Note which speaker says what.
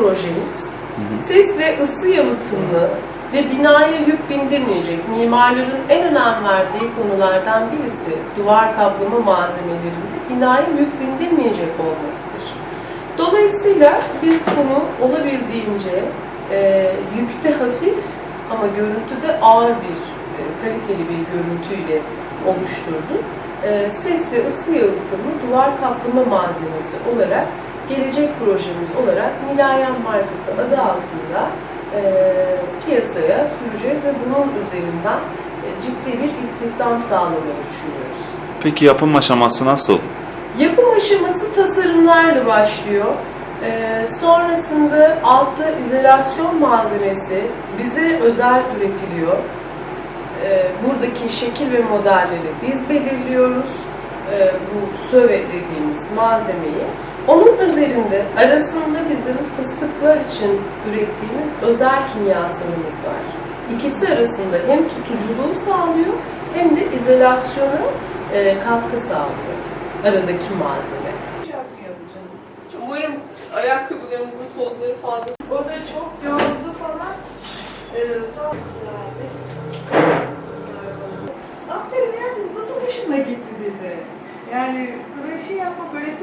Speaker 1: projemiz ses ve ısı yalıtımlı ve binaya yük bindirmeyecek mimarların en önem verdiği konulardan birisi duvar kaplama malzemelerinde binaya yük bindirmeyecek olmasıdır. Dolayısıyla biz bunu olabildiğince e, yükte hafif ama görüntüde ağır bir e, kaliteli bir görüntüyle oluşturduk. E, ses ve ısı yalıtımı duvar kaplama malzemesi olarak gelecek projemiz olarak Nilayan markası adı altında e, piyasaya süreceğiz ve bunun üzerinden e, ciddi bir istihdam sağlamayı düşünüyoruz.
Speaker 2: Peki yapım aşaması nasıl?
Speaker 1: Yapım aşaması tasarımlarla başlıyor. Ee, sonrasında altta izolasyon malzemesi bize özel üretiliyor. Ee, buradaki şekil ve modelleri biz belirliyoruz. Ee, bu söve dediğimiz malzemeyi. Onun üzerinde arasında bizim fıstıklar için ürettiğimiz özel kimyasalımız var. İkisi arasında hem tutuculuğu sağlıyor hem de izolasyona e, katkı sağlıyor aradaki malzeme. Umarım ayakkabılarımızın tozları fazla
Speaker 3: O da çok yoruldu falan. Ee, sağ abi. Aferin ya nasıl gitti dedi. Yani böyle şey yapma böyle